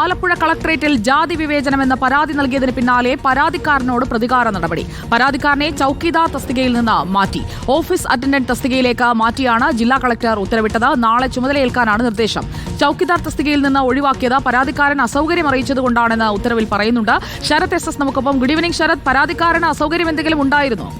ആലപ്പുഴ കളക്ട്രേറ്റിൽ ജാതി വിവേചനമെന്ന പരാതി നൽകിയതിന് പിന്നാലെ പരാതിക്കാരനോട് പ്രതികാര നടപടി. പരാതിക്കാരനെ ചൌക്കിദാർ തസ്തികയിൽ നിന്ന് മാറ്റി. ഓഫീസ് അറ്റൻഡന്റ് തസ്തികയിലേക്ക് മാറ്റിയാണ് ജില്ലാ കളക്ടർ ഉത്തരവിട്ടത്. നാളെ ചുമതലയേൽക്കാനാണ് നിർദ്ദേശം. ചൌക്കിദാർ തസ്തികയിൽ നിന്ന് ഒഴിവാക്കിയത് പരാതിക്കാരൻ അസൗകര്യം അറിയിച്ചതുകൊണ്ടാണെന്ന് ഉത്തരവിൽ പറയുന്നുണ്ട്. ശരത് എസ് എസ് നമുക്കൊപ്പം. Good evening Sarath. പരാതിക്കാരന് അസൗകര്യം എന്തെങ്കിലും ഉണ്ടായിരുന്നോ?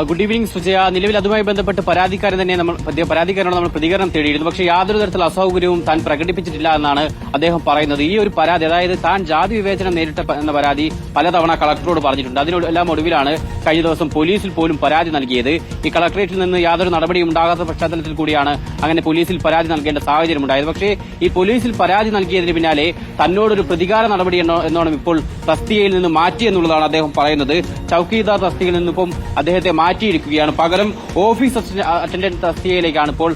Good evening Sujaya. നിലവിൽ അതുമായി ബന്ധപ്പെട്ട് പരാതിക്കാരൻ തന്നെ നമ്മൾ പരാതി- പരാതിക്കാരനോട് നമ്മൾ പ്രതികരണം തേടിയിരുന്നു. പക്ഷേ യാതൊരു തരത്തിലുള്ള അസൗകര്യവും താൻ പ്രകടിപ്പിച്ചിട്ടില്ല എന്നാണ് അദ്ദേഹം പറയുന്നത്. ഈ ഒരു പരാതി അതായത് താൻ ജാതി വിവേചനം നേരിട്ട എന്ന പരാതി പലതവണ കളക്ടറോട് പറഞ്ഞിട്ടുണ്ട്. അതിനെല്ലാം ഒടുവിലാണ് കഴിഞ്ഞ ദിവസം പോലീസിൽ പോലും പരാതി നൽകിയത്. ഈ കളക്ടറേറ്റിൽ നിന്ന് യാതൊരു നടപടിയും ഉണ്ടാകാത്ത പശ്ചാത്തലത്തിൽ കൂടിയാണ് അങ്ങനെ പോലീസിൽ പരാതി നൽകേണ്ട സാഹചര്യം ഉണ്ടായത് പക്ഷേ ഈ പോലീസിൽ പരാതി നൽകിയതിന് പിന്നാലെ തന്നോടൊരു പ്രതികാര നടപടി എന്നോ എന്നോണം ഇപ്പോൾ തസ്തികയിൽ നിന്ന് മാറ്റി എന്നുള്ളതാണ് അദ്ദേഹം പറയുന്നത്. ചൌക്കീദാർ തസ്തികയിൽ നിന്നിപ്പം അദ്ദേഹത്തെ മാറ്റിയിരിക്കുകയാണ്. പകരം ഓഫീസ് അറ്റൻഡന്റ് തസ്തികയിലേക്കാണ് ഇപ്പോൾ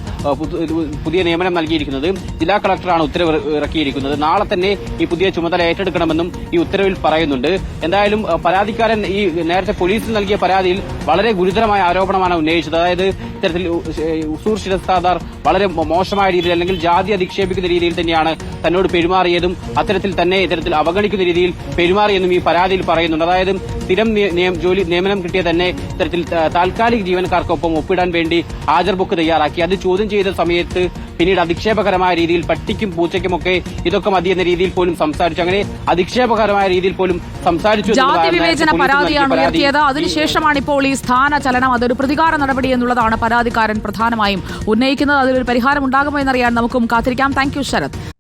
പുതിയ നിയമനം നൽകിയിരിക്കുന്നത്. ജില്ലാ കളക്ടറാണ് ഉത്തരവ് ഇറക്കിയിരിക്കുന്നത്. നാളെ തന്നെ ഈ പുതിയ ചുമതല ഏറ്റെടുക്കണമെന്നും ഈ ഉത്തരവിൽ പറയുന്നുണ്ട്. എന്തായാലും പരാതിക്കാരൻ ഈ നേരത്തെ പോലീസിൽ നൽകിയ പരാതിയിൽ വളരെ ഗുരുതരമായ ആരോപണമാണ് ഉന്നയിച്ചത്. അതായത് ഇത്തരത്തിൽ ഉസൂർ ശിരസ്താദാർ വളരെ മോശമായ രീതിയിൽ അല്ലെങ്കിൽ ജാതി അധിക്ഷേപിക്കുന്ന രീതിയിൽ തന്നെയാണ് തന്നോട് പെരുമാറിയതും അത്തരത്തിൽ തന്നെ ഇത്തരത്തിൽ അവഗണിക്കുന്ന രീതിയിൽ പെരുമാറിയെന്നും ഈ പരാതിയിൽ പറയുന്നുണ്ട്. അതായത് സ്ഥിരം ജോലി നിയമനം കിട്ടിയ തന്നെ ഇത്തരത്തിൽ താൽക്കാലിക ജീവനക്കാർക്കൊപ്പം ഒപ്പിടാൻ വേണ്ടി ഹാജർ ബുക്ക് തയ്യാറാക്കി. അത് ചോദ്യം ചെയ്ത സമയത്ത് പിന്നീട് അധിക്ഷേപകരമായ രീതിയിൽ പട്ടിക്കും പൂച്ചയ്ക്കുമൊക്കെ ഇതൊക്കെ മതി എന്ന രീതിയിൽ പോലും സംസാരിച്ചു. അങ്ങനെ അധിക്ഷേപകരമായ രീതിയിൽ പോലും സംസാരിച്ചു ജാതി വിവേചന പരാതിയാണ് പരാതി. ഉയർത്തിയത്. അതിനുശേഷമാണ് ഇപ്പോൾ ഈ സ്ഥാന ചലനം. അതൊരു പ്രതികാര നടപടി എന്നുള്ളതാണ് പരാതിക്കാരൻ പ്രധാനമായും ഉന്നയിക്കുന്നത്. അതിലൊരു പരിഹാരം ഉണ്ടാകുമോ എന്നറിയാൻ നമുക്കും കാത്തിരിക്കാം. Thank you Sarath.